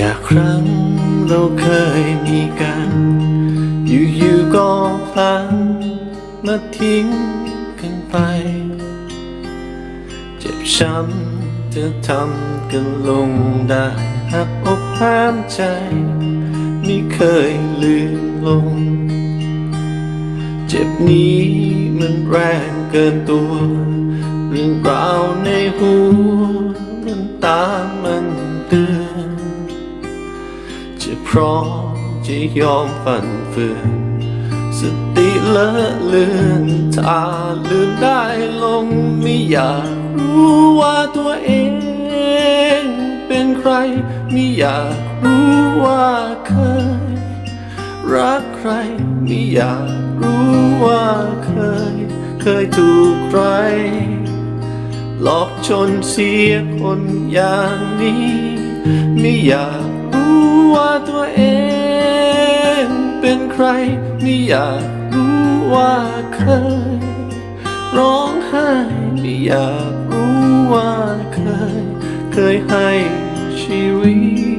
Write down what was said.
จากครั้งเราเคยมีกัน อยู่ๆก็พลันมาทิ้งกันไป เจ็บช้ำจะทำกันลงได้หักอกห้ามใจ ไม่เคยลืมลง เจ็บนี้มันแรงเกินตัว เรื่องราวในหัวมันตาม จะพร้อมจะยอมฝันเฟือนสติเลอะเลือนถ้าลืมได้ลงไม่อยากรู้ว่าตัวเองเป็นใครไม่อยากรู้ว่าเคย รักใครไม่อยากรู้ว่าเคย เคยถูกใคร หลอกจนเสียคนอย่างนี้ไม่อยาก ว่าตัวเองเป็นใคร ไม่อยากรู้ว่าเคย ร้องไห้ไม่อยากรู้ว่าเคย เคยให้ชีวิต